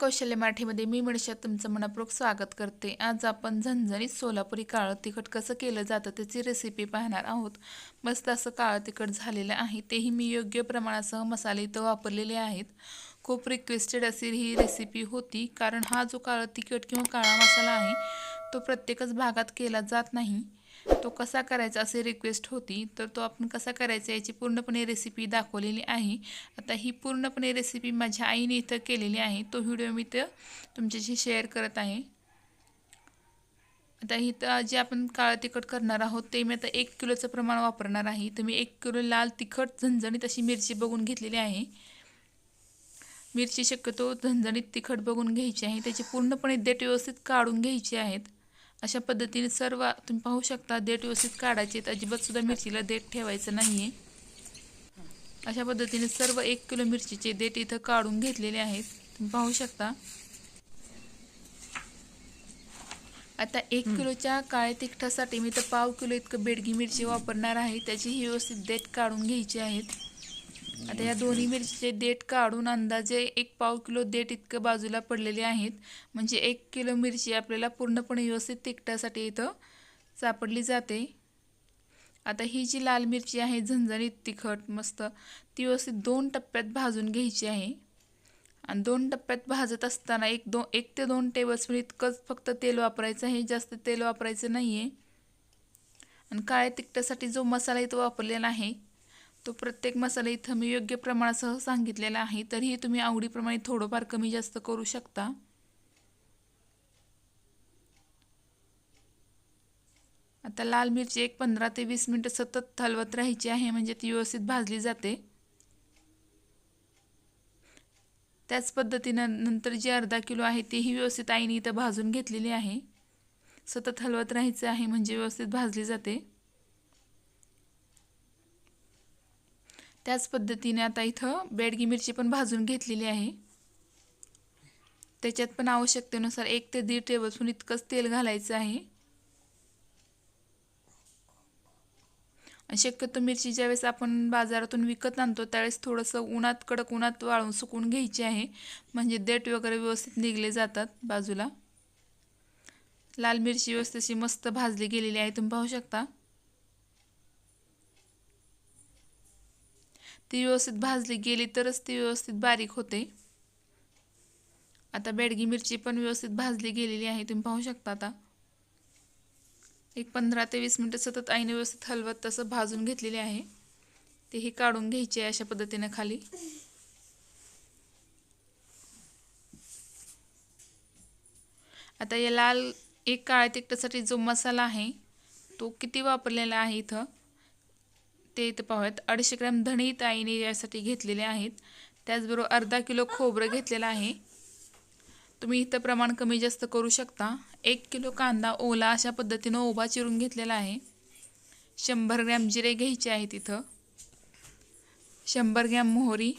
कौशल्य मराठीमध्ये मी मनीषा तुमचं मनापूर्वक स्वागत करते. आज आपण झणझणीत सोलापुरी काळं तिखट कसं केलं जातं त्याची रेसिपी पाहणार आहोत. मस्त असं काळं तिखट झालेलं आहे तेही मी योग्य प्रमाणासह मसाले इथं वापरलेले आहेत. खूप रिक्वेस्टेड अशी ही रेसिपी होती कारण हा जो काळं तिखट किंवा काळा मसाला आहे तो प्रत्येकच भागात केला जात नाही. तो कसा करायचा असे रिक्वेस्ट होती तर तो आपण कसा करायचा याची पूर्णपणे रेसिपी दाखवलेली आहे. आता ही पूर्णपणे रेसिपी माझ्या आईने इथं केलेली आहे. तो व्हिडिओ मी तर तुमच्याशी शेअर करत आहे. आता इथं जे आपण काळं तिखट करणार आहोत ते मी आता एक किलोचं प्रमाण वापरणार आहे. तर मी एक किलो लाल तिखट झणझणीत अशी मिरची बघून घेतलेली आहे. मिरची शक्यतो झणझणीत तिखट बघून घ्यायची आहे. त्याची पूर्णपणे देठ व्यवस्थित काढून घ्यायची आहेत. अशा पद्धतीने सर्व तुम्ही पाहू शकता देठ व्यवस्थित काढायचे अजिबात सुद्धा मिरचीला देठ ठेवायचं नाही आहे अशा पद्धतीने सर्व एक किलो मिरचीचे देठ इथं काढून घेतलेले आहेत. तुम्ही पाहू शकता. आता एक किलोच्या काळ्या तिखटासाठी मी तर पाव किलो इतकं बेडगी मिरची वापरणार आहे. त्याची ही व्यवस्थित देठ काढून घ्यायची आहेत. आता या दोन्ही मिरचीचे देठ काढून अंदाजे एक पाव किलो देठ इतकं बाजूला पडलेले आहेत. म्हणजे एक किलो मिरची आपल्याला पूर्णपणे व्यवस्थित तिखटासाठी इथं सापडली जाते. आता ही जी लाल मिरची आहे झणझणीत तिखट मस्त ती व्यवस्थित दोन टप्प्यात भाजून घ्यायची आहे. आणि दोन टप्प्यात भाजत असताना एक दो एक ते दोन टेबलस्पून इतकंच फक्त तेल वापरायचं आहे. जास्त तेल वापरायचं नाही आहे आणि काळ्या तिखटासाठी जो मसाला इथं वापरलेला आहे तो प्रत्येक मसाला इथं मी योग्य प्रमाणासह सांगितलेला आहे. तरीही तुम्ही आवडीप्रमाणे थोडंफार कमी जास्त करू शकता. आता लाल मिरची एक पंधरा ते वीस मिनटं सतत हलवत राहायची आहे म्हणजे ती व्यवस्थित भाजली जाते. त्याच पद्धतीनं नंतर जी अर्धा किलो आहे तीही व्यवस्थित आईने इथं भाजून घेतलेली आहे. सतत हलवत राहायचं आहे म्हणजे व्यवस्थित भाजली जाते. त्याच पद्धतीने आता इथं बेडगी मिरची पण भाजून घेतलेली आहे. त्याच्यात पण आवश्यकतेनुसार एक ते दीड टेबलस्पून इतकंच तेल घालायचं आहे. शक्यतो मिरची ज्यावेळेस आपण बाजारातून विकत आणतो त्यावेळेस थोडंसं उन्हात कडक उन्हात वाळून सुकून घ्यायची आहे. म्हणजे देठ वगैरे व्यवस्थित निघले जातात बाजूला. लाल मिरची व्यवस्थित मस्त भाजली गेलेली आहे तुम्ही पाहू शकता. ती व्यवस्थित भाजली गेली तरच ती व्यवस्थित बारीक होते. आता बेडगी मिरची पण व्यवस्थित भाजली गेलेली आहे तुम्ही पाहू शकता आता. एक पंधरा ते वीस मिनटं सतत आईने व्यवस्थित हलवत तसं भाजून घेतलेली आहे. तेही काढून घ्यायचे आहे अशा पद्धतीने खाली. आता या लाल एक काळ्या तिकटासाठी जो मसाला आहे तो किती वापरलेला आहे इथं? ते इथं पाहूयात. अडीचशे ग्रॅम धणे ताईने यासाठी घेतलेले आहेत. त्याचबरोबर अर्धा किलो खोबरं घेतलेलं आहे. तुम्ही इथं प्रमाण कमी जास्त करू शकता. एक किलो कांदा ओला अशा पद्धतीनं उभा चिरून घेतलेला आहे. शंभर ग्रॅम जिरे घ्यायचे आहेत इथं. शंभर ग्रॅम मोहरी.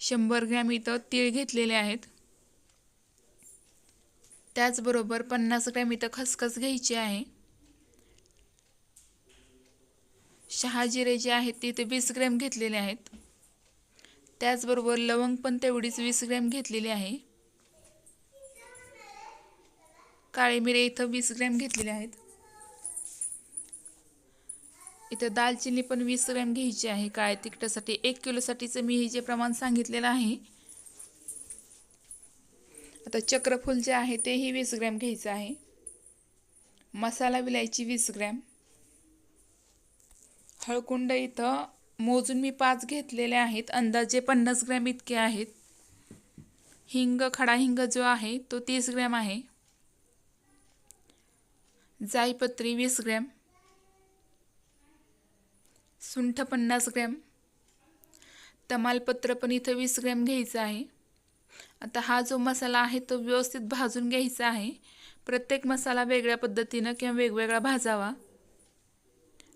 शंभर ग्रॅम इथं तीळ घेतलेले आहेत. त्याचबरोबर पन्नास ग्रॅम इथं खसखस घ्यायची आहे. शहाजिरे जे आहेत ते इथे वीस ग्रॅम घेतलेले आहेत. त्याचबरोबर लवंग पण तेवढीच वीस ग्रॅम घेतलेली आहे. काळे मिरे इथं वीस ग्रॅम घेतलेले आहेत. इथं दालचिनी पण वीस ग्रॅम घ्यायची आहे. काळ्या तिखटासाठी एक किलोसाठीचं मी हे जे प्रमाण सांगितलेलं आहे. आता चक्रफूल जे आहे तेही वीस ग्रॅम घ्यायचं आहे. मसाला विलायची वीस ग्रॅम. हळकुंड इथं मोजून मी पाच घेतलेले आहेत. अंदाजे पन्नास ग्रॅम इतके आहेत. हिंग खडा हिंग जो आहे तो तीस ग्रॅम आहे. जाईपत्री वीस ग्रॅम. सुंठ पन्नास ग्रॅम. तमालपत्र पण इथं वीस ग्रॅम घ्यायचं आहे. आता हा जो मसाला आहे तो व्यवस्थित भाजून घ्यायचा आहे. प्रत्येक मसाला वेगळ्या पद्धतीनं किंवा वेगवेगळा भाजावा.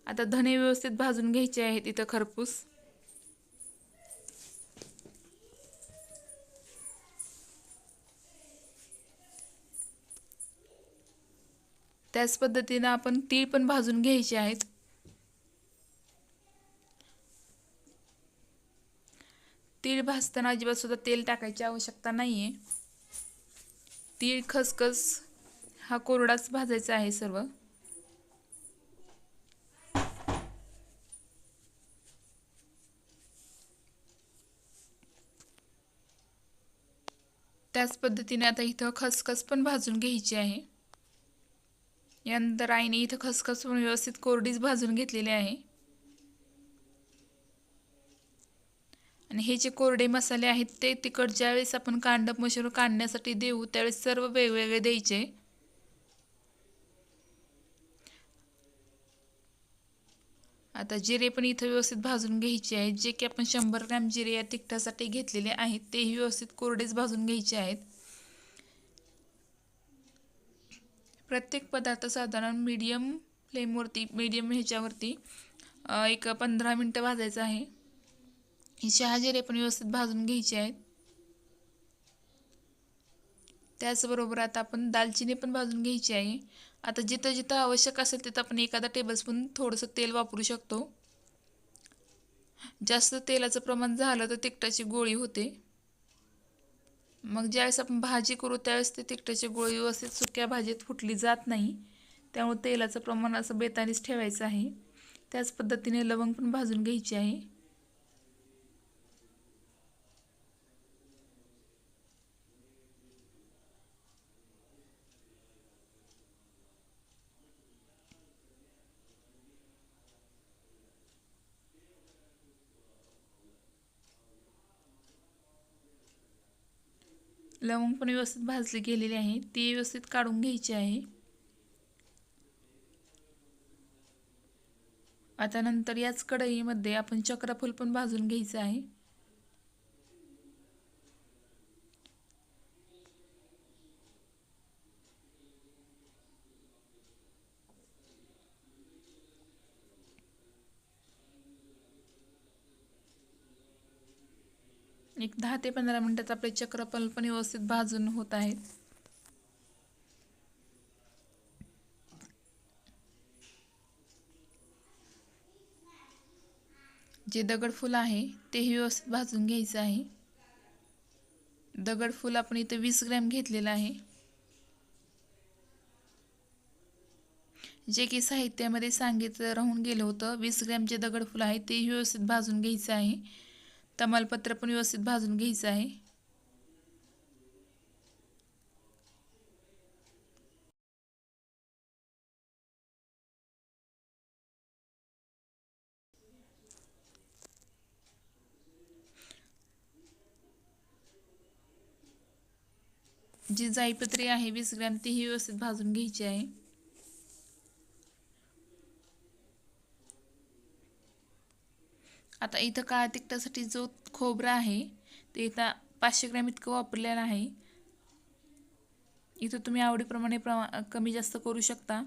आता धने व्यवस्थित भाजून घ्यायचे आहेत इथं खरपूस. त्याच पद्धतीनं आपण तीळ पण भाजून घ्यायचे आहेत. तीळ भाजताना अजिबात सुद्धा तेल टाकायची आवश्यकता नाही आहे तीळ खसखस हा कोरडाच भाजायचा आहे सर्व. त्याच पद्धतीने आता इथं खसखस पण भाजून घ्यायची आहे. यानंतर आईने इथं खसखस पण व्यवस्थित कोरडीच भाजून घेतलेली आहे. आणि हे जे कोरडे मसाले आहेत ते तिखट ज्यावेळेस आपण कांडप मशरूम काढण्यासाठी देऊ त्यावेळेस सर्व वेगवेगळे द्यायचे. आता जिरे पण इथं व्यवस्थित भाजून घ्यायचे आहेत. जे की आपण शंभर ग्रॅम जिरे या तिखटासाठी घेतलेले आहेत तेही व्यवस्थित कोरडेच भाजून घ्यायचे आहेत. प्रत्येक पदार्थ साधारण मीडियम फ्लेमवरती मीडियम ह्याच्यावरती एक पंधरा मिनटं भाजायचं आहे. ही शहाजिरे पण व्यवस्थित भाजून घ्यायचे आहेत. त्याचबरोबर आता आपण दालचिनी पण भाजून घ्यायची आहे. आता जिथं जिथं आवश्यक असेल तिथं आपण एखादा टेबलस्पून थोडंसं तेल वापरू शकतो. जास्त तेलाचं प्रमाण झालं तर तिखटाची गोळी होते. मग ज्यावेळेस आपण भाजी करू त्यावेळेस ते तिखटाची गोळी व्यवस्थित सुक्या भाजीत फुटली जात नाही. त्यामुळे तेलाचं प्रमाण असं बेतानीच ठेवायचं आहे. त्याच पद्धतीने लवंग पण भाजून घ्यायची आहे. लवंग पण व्यवस्थित भाजली गेलेली आहे. ती व्यवस्थित काढून घ्यायची आहे. आता नंतर याच कढईमध्ये आपण चक्रफूल पण भाजून घ्यायचं आहे. एक दहा ते पंधरा मिनटात आपले चक्रफल पण व्यवस्थित भाजून होत आहेत. जे दगडफूल आहे तेही व्यवस्थित भाजून घ्यायचं आहे. दगडफूल आपण इथे वीस ग्रॅम घेतलेलं आहे. जे की साहित्यामध्ये सांगितलं राहून गेलं होतं वीस ग्रॅम जे दगडफूल आहे तेही व्यवस्थित भाजून घ्यायचं आहे. तमालपत्र पण व्यवस्थित भाजून घ्यायचं आहे. जी जाईपत्री आहे वीस ग्रॅम तीही व्यवस्थित भाजून घ्यायची आहे. आता इथं काळा तिखटासाठी जो खोबरा आहे ते इथं पाचशे ग्रॅम इतकं वापरलेलं आहे. इथं तुम्ही आवडीप्रमाणे प्रमा कमी जास्त करू शकता.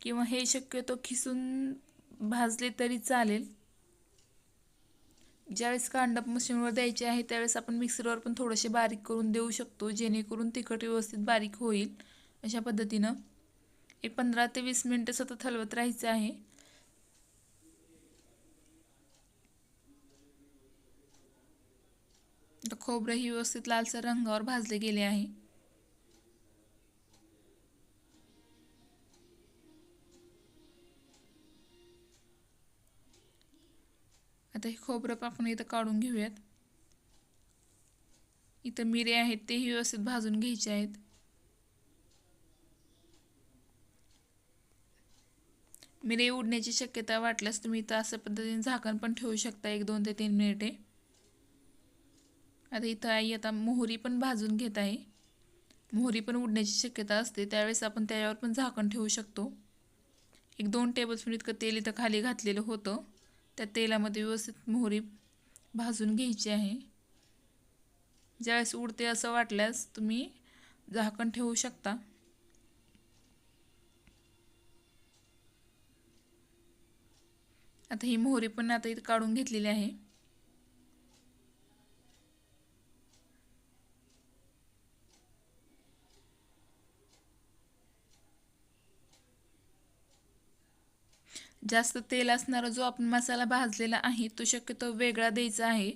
किंवा हे शक्यतो खिसून भाजले तरी चालेल. ज्यावेळेस कांडप मशीनवर द्यायचे आहे त्यावेळेस आपण मिक्सरवर पण थोडेसे बारीक करून देऊ शकतो जेणेकरून तिखट व्यवस्थित बारीक होईल अशा पद्धतीनं. एक पंधरा ते वीस मिनटं सतत हलवत राहायचं आहे. खोबरंही व्यवस्थित लालसर रंगावर भाजले गेले आहे. आता हे खोबरं आपण इथं काढून घेऊयात. इथं मिरे आहेत तेही व्यवस्थित भाजून घ्यायचे आहेत. मिरे उडण्याची शक्यता वाटल्यास तुम्ही इथं असं पद्धतीने झाकण पण ठेवू शकता एक दोन ते तीन मिनिटे. आता इथं आई आता मोहरी पण भाजून घेत आहे. मोहरी पण उडण्याची शक्यता असते. त्यावेळेस आपण त्याच्यावर पण झाकण ठेवू शकतो. एक दोन टेबलस्पून इतकं तेल इथं खाली घातलेलं होतं. त्या तेलामध्ये व्यवस्थित मोहरी भाजून घ्यायची आहे. ज्यावेळेस उडते असं वाटल्यास तुम्ही झाकण ठेवू शकता. आता ही मोहरी पण आता इथं काढून घेतलेली आहे. जास्त तेल असणारा जो आपण मसाला भाजलेला आहे तो शक्यतो वेगळा द्यायचा आहे.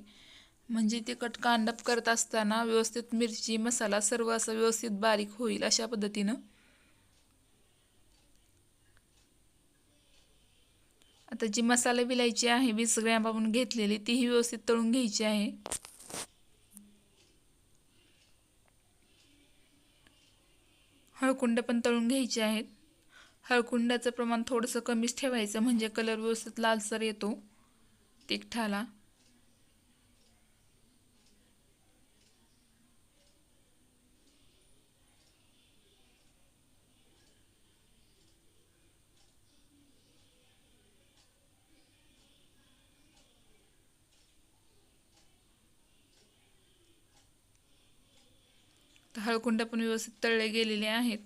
म्हणजे तिखट कांडप करत असताना व्यवस्थित मिरची मसाला सर्व असं व्यवस्थित बारीक होईल अशा पद्धतीनं. आता जी मसाला विलायची आहे वीस ग्रॅम आपण घेतलेली तीही व्यवस्थित तळून घ्यायची आहे. हळकुंड पण तळून घ्यायचे आहेत. हळकुंडाचं प्रमाण थोडंसं कमीच ठेवायचं म्हणजे कलर व्यवस्थित लालसर येतो. तिखठाला हळकुंड पण व्यवस्थित तळले गेलेले आहेत.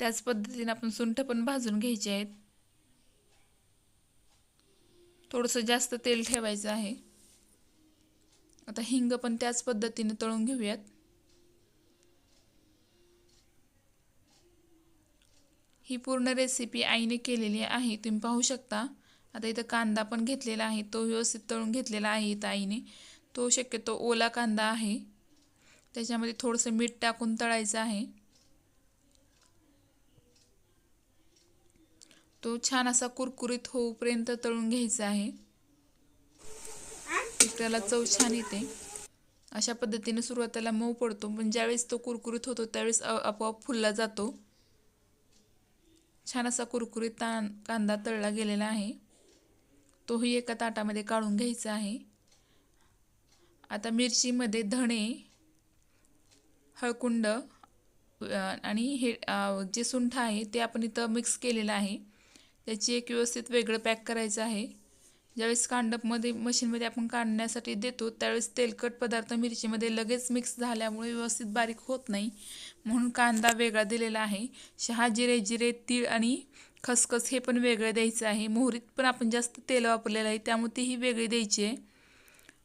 त्याच पद्धतीने आपण सुंठ पण भाजून घ्यायचे आहेत. थोडंसं जास्त तेल ठेवायचं आहे. आता हिंग पण त्याच पद्धतीने तळून घेऊयात. ही पूर्ण रेसिपी आईने केलेली आहे तुम्ही पाहू शकता. आता इथं कांदा पण घेतलेला आहे तो व्यवस्थित तळून घेतलेला आहे इथं आईने. तो शक्यतो ओला कांदा आहे. त्याच्यामध्ये थोडंसं मीठ टाकून तळायचं आहे. तो छान असा कुरकुरीत होऊपर्यंत तळून घ्यायचा आहे. त्याला चव छान येते. अशा पद्धतीने सुरुवातीला मऊ पडतो. पण ज्यावेळेस तो कुरकुरीत होतो त्यावेळेस आपोआप फुलला जातो. छान असा कुरकुरीत ताण कांदा तळला गेलेला आहे. तोही एका ताटामध्ये काढून घ्यायचा आहे. आता मिरचीमध्ये धणे हळकुंड आणि हे जे सुंठ आहे ते आपण इथं मिक्स केलेलं आहे. त्याची एक व्यवस्थित वेगळं पॅक करायचं आहे. ज्यावेळेस कांडपमध्ये मशीनमध्ये आपण काढण्यासाठी देतो त्यावेळेस तेलकट पदार्थ मिरचीमध्ये लगेच मिक्स झाल्यामुळे व्यवस्थित बारीक होत नाही. म्हणून कांदा वेगळा दिलेला आहे. शहा जिरे जिरे तीळ आणि खसखस हे पण वेगळं द्यायचं आहे. मोहरीत पण आपण जास्त तेल वापरलेलं आहे त्यामुळे तीही वेगळी द्यायची. आहे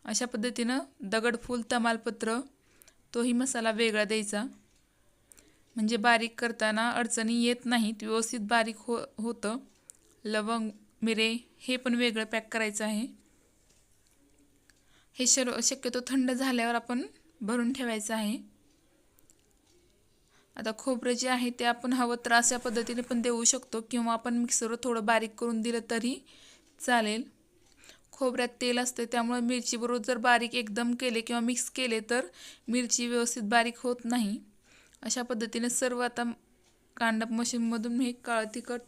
अशा पद्धतीनं दगडफूल तमालपत्र तोही मसाला वेगळा द्यायचा. म्हणजे बारीक करताना अडचणी येत नाहीत व्यवस्थित बारीक हो होतं. लवंग मिरे हे पण वेगळं पॅक करायचं आहे. हे सर्व शक्यतो थंड झाल्यावर आपण भरून ठेवायचं आहे. आता खोबरं जे आहे ते आपण हवं तर अशा पद्धतीने पण देऊ शकतो किंवा आपण मिक्सरवर थोडं बारीक करून दिलं तरी चालेल. खोबऱ्यात तेल असते त्यामुळे मिरचीबरोबर जर बारीक एकदम केले किंवा मिक्स केले तर मिरची व्यवस्थित बारीक होत नाही. अशा पद्धतीने सर्व आता कांडप मशीनमधून हे काळं तिखट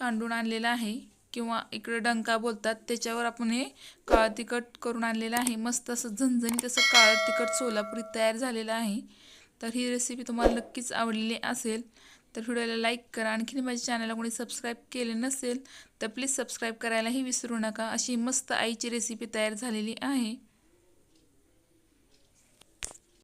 कांडून आणलेलं आहे किंवा इकडे डंका बोलतात त्याच्यावर आपण हे काळं तिखट करून आणलेलं आहे. मस्त असं झणझणीत असं काळं तिखट सोलापुरी तयार झालेलं आहे. तर ही रेसिपी तुम्हाला नक्कीच आवडलेली असेल तर व्हिडिओला लाईक करा. आणखीन माझ्या चॅनलला कोणी सबस्क्राईब केले नसेल तर प्लीज सबस्क्राईब करायलाही विसरू नका. अशी मस्त आईची रेसिपी तयार झालेली आहे.